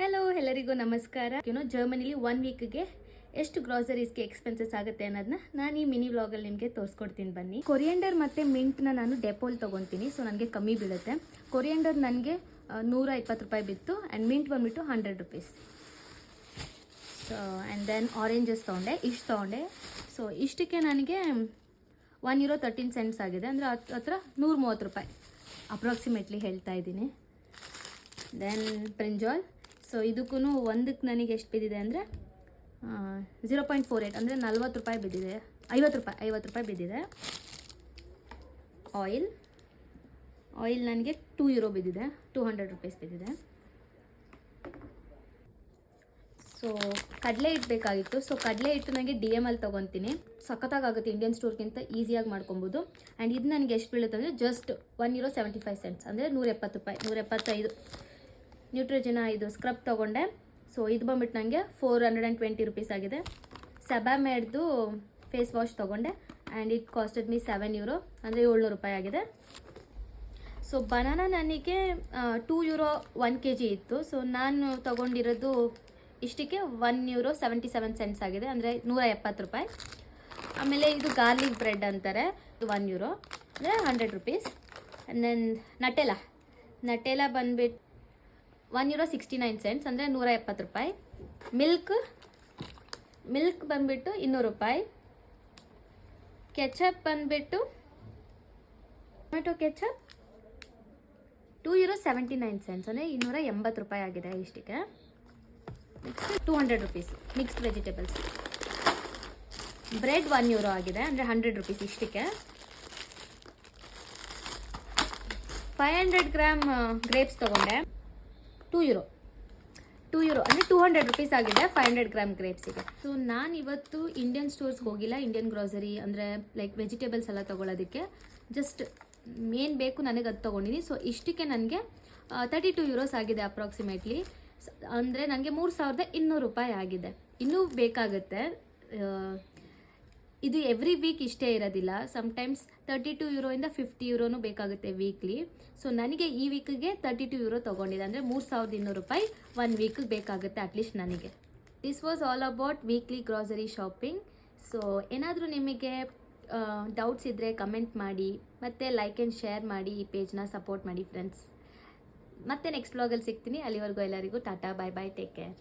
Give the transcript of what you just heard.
Hello ಎಲ್ಲರಿಗೂ ನಮಸ್ಕಾರ. ಏನೋ ಜರ್ಮನಿಲಿ ಒನ್ ವೀಕ್ಗೆ ಎಷ್ಟು ಗ್ರಾಸರೀಸ್ಗೆ ಎಕ್ಸ್ಪೆನ್ಸಸ್ ಆಗುತ್ತೆ ಅನ್ನೋದನ್ನ ನಾನು ಈ ಮಿನಿ ವ್ಲಾಗಲ್ಲಿ ನಿಮಗೆ ತೋರಿಸ್ಕೊಡ್ತೀನಿ ಬನ್ನಿ. ಕೊರಿಯಂಡರ್ ಮತ್ತು ಮಿಂಟ್ನ ನಾನು ಡೆಪೋಲ್ ತೊಗೊತೀನಿ ಸೊ ನನಗೆ ಕಮ್ಮಿ ಬೀಳುತ್ತೆ. ಕೊರಿಯಂಡರ್ ನನಗೆ ನೂರ ಇಪ್ಪತ್ತು ರೂಪಾಯಿ ಬಿತ್ತು ಆ್ಯಂಡ್ ಮಿಂಟ್ ಬಂದುಬಿಟ್ಟು hundred rupees so and then oranges ತೊಗೊಂಡೆ, ಇಷ್ಟು ತೊಗೊಂಡೆ. ಸೊ ಇಷ್ಟಕ್ಕೆ ನನಗೆ ಒನ್ ಯೂರೋ ತರ್ಟೀನ್ ಸೆಂಟ್ಸ್ ಆಗಿದೆ, ಅಂದರೆ ಹತ್ರ ನೂರ ಮೂವತ್ತು ರೂಪಾಯಿ. ಅಪ್ರಾಕ್ಸಿಮೇಟ್ಲಿ ಹೇಳ್ತಾ ಇದ್ದೀನಿ. ದೆನ್ ಪ್ರಿಂಜಾಲ್ ಸೊ ಇದಕ್ಕೂ ಒಂದಕ್ಕೆ ನನಗೆ ಎಷ್ಟು ಬಿದ್ದಿದೆ ಅಂದರೆ ಝೀರೋ ಪಾಯಿಂಟ್ ಫೋರ್ ಏಯ್ಟ್ ಅಂದರೆ ನಲ್ವತ್ತು ರೂಪಾಯಿ ಬಿದ್ದಿದೆ. ಐವತ್ತು ರೂಪಾಯಿ ಐವತ್ತು ರೂಪಾಯಿ ಬಿದ್ದಿದೆ. ಆಯಿಲ್ ಆಯಿಲ್ ನನಗೆ ಟೂ ಯೂರೋ ಬಿದ್ದಿದೆ. ಟೂ ಹಂಡ್ರೆಡ್ ರುಪೀಸ್ ಬಿದ್ದಿದೆ. ಸೊ ಕಡಲೆ ಹಿಟ್ಟು ಬೇಕಾಗಿತ್ತು. ಸೊ ಕಡಲೆ ಹಿಟ್ಟು ನನಗೆ ಡಿ ಎಂ ಎಲ್ ತೊಗೊತೀನಿ. ಸಖತ್ತಾಗುತ್ತೆ ಇಂಡಿಯನ್ ಸ್ಟೋರ್ಗಿಂತ ಈಸಿಯಾಗಿ ಮಾಡ್ಕೊಬೋದು. ಆ್ಯಂಡ್ ಇದು ನನಗೆ ಎಷ್ಟು ಬೀಳುತ್ತೆ ಅಂದರೆ just one euro seventy five cents ಅಂದರೆ ನೂರ ಎಪ್ಪತ್ತು ರೂಪಾಯಿ, ನೂರ ಎಪ್ಪತ್ತೈದು. ನ್ಯೂಟ್ರಿಜಿನ ಇದು ಸ್ಕ್ರಬ್ ತೊಗೊಂಡೆ. ಸೊ ಇದು ಬಂದ್ಬಿಟ್ಟು ನನಗೆ four hundred and twenty rupees ಆಗಿದೆ. ಸೆಬಾಮೇಡ್ದು ಫೇಸ್ ವಾಶ್ ತೊಗೊಂಡೆ. And it costed me seven euro ಅಂದರೆ ಏಳ್ನೂರು ರೂಪಾಯಿ ಆಗಿದೆ. ಸೊ ಬನಾನ ನನಗೆ two euro one K G ಇತ್ತು. ಸೊ ನಾನು ತೊಗೊಂಡಿರೋದು ಇಷ್ಟಕ್ಕೆ one euro seventy seven cents ಆಗಿದೆ, ಅಂದರೆ ನೂರ ಎಪ್ಪತ್ತು ರೂಪಾಯಿ. ಆಮೇಲೆ ಇದು ಗಾರ್ಲಿಕ್ ಬ್ರೆಡ್ ಅಂತಾರೆ, ಇದು ಒನ್ ಯೂರೋ ಅಂದರೆ hundred rupees then Nutella Nutella ಬಂದ್ಬಿಟ್ಟು one euro sixty nine cents ಅಂದರೆ ನೂರ ಎಪ್ಪತ್ತು ರೂಪಾಯಿ. ಮಿಲ್ಕ್ ಮಿಲ್ಕ್ ಬಂದುಬಿಟ್ಟು ಇನ್ನೂರು ರೂಪಾಯಿ. ಕೆಚಪ್ ಬಂದುಬಿಟ್ಟು tomato ketchup two euro seventy nine cents ಅಂದರೆ ಇನ್ನೂರ ಎಂಬತ್ತು ರೂಪಾಯಿ ಆಗಿದೆ ಇಷ್ಟಕ್ಕೆ next two hundred rupees mixed vegetables bread one euro ಆಗಿದೆ, ಅಂದರೆ ಹಂಡ್ರೆಡ್ ರುಪೀಸ್ ಇಷ್ಟಕ್ಕೆ ಫೈವ್ ಹಂಡ್ರೆಡ್ ಗ್ರಾಮ್ ಗ್ರೇಪ್ಸ್ ತೊಗೊಂಡೆ. ಟೂ ಯೂರೋ ಟೂ ಯೂರೋ ಅಂದರೆ ಟೂ ಹಂಡ್ರೆಡ್ ರುಪೀಸ್ ಆಗಿದೆ ಫೈವ್ ಹಂಡ್ರೆಡ್ ಗ್ರಾಮ್ ಗ್ರೇಪ್ಸಿಗೆ ಸೊ ನಾನು ಇವತ್ತು ಇಂಡಿಯನ್ ಸ್ಟೋರ್ಸ್ಗೆ ಹೋಗಿಲ್ಲ ಇಂಡಿಯನ್ ಗ್ರಾಸರಿ ಅಂದರೆ ಲೈಕ್ ವೆಜಿಟೇಬಲ್ಸ್ ಎಲ್ಲ ತೊಗೊಳೋದಕ್ಕೆ. ಜಸ್ಟ್ ಮೇನ್ ಬೇಕು ನನಗೆ ಅದು ತೊಗೊಂಡಿನಿ. ಸೊ ಇಷ್ಟಕ್ಕೆ ನನಗೆ ತರ್ಟಿ ಟು ಯೂರೋಸ್ ಆಗಿದೆ ಅಪ್ರಾಕ್ಸಿಮೇಟ್ಲಿ ಅಂದರೆ ನನಗೆ ಮೂರು ಸಾವಿರದ ಇನ್ನೂರು ರೂಪಾಯಿ ಆಗಿದೆ. ಇನ್ನೂ ಬೇಕಾಗುತ್ತೆ ಇದು ಎವ್ರಿ ವೀಕ್ ಇಷ್ಟೇ ಇರೋದಿಲ್ಲ. ಸಮ್ಟೈಮ್ಸ್ ತರ್ಟಿ ಟು ಯೂರೋಯಿಂದ ಫಿಫ್ಟಿ ಯೂರೋನು ಬೇಕಾಗುತ್ತೆ ವೀಕ್ಲಿ ಸೊ ನನಗೆ ಈ ವೀಕ್ಗೆ ತರ್ಟಿ ಟು ಯೂರೋ ತೊಗೊಂಡಿದೆ ಅಂದರೆ ಮೂರು ಸಾವಿರದ ಇನ್ನೂರು ರೂಪಾಯಿ ಒನ್ ವೀಕ್ಗೆ ಬೇಕಾಗುತ್ತೆ ಅಟ್ಲೀಸ್ಟ್ ನನಗೆ. This was all about weekly grocery shopping so ಏನಾದರೂ ನಿಮಗೆ ಡೌಟ್ಸ್ ಇದ್ದರೆ ಕಮೆಂಟ್ ಮಾಡಿ, ಮತ್ತು ಲೈಕ್ ಆ್ಯಂಡ್ ಶೇರ್ ಮಾಡಿ, ಈ ಪೇಜ್ನ ಸಪೋರ್ಟ್ ಮಾಡಿ ಫ್ರೆಂಡ್ಸ್ ಮತ್ತೆ ನೆಕ್ಸ್ಟ್ ಬ್ಲಾಗಲ್ಲಿ ಸಿಗ್ತೀನಿ. ಅಲ್ಲಿವರೆಗೂ ಎಲ್ಲರಿಗೂ tata bye bye take care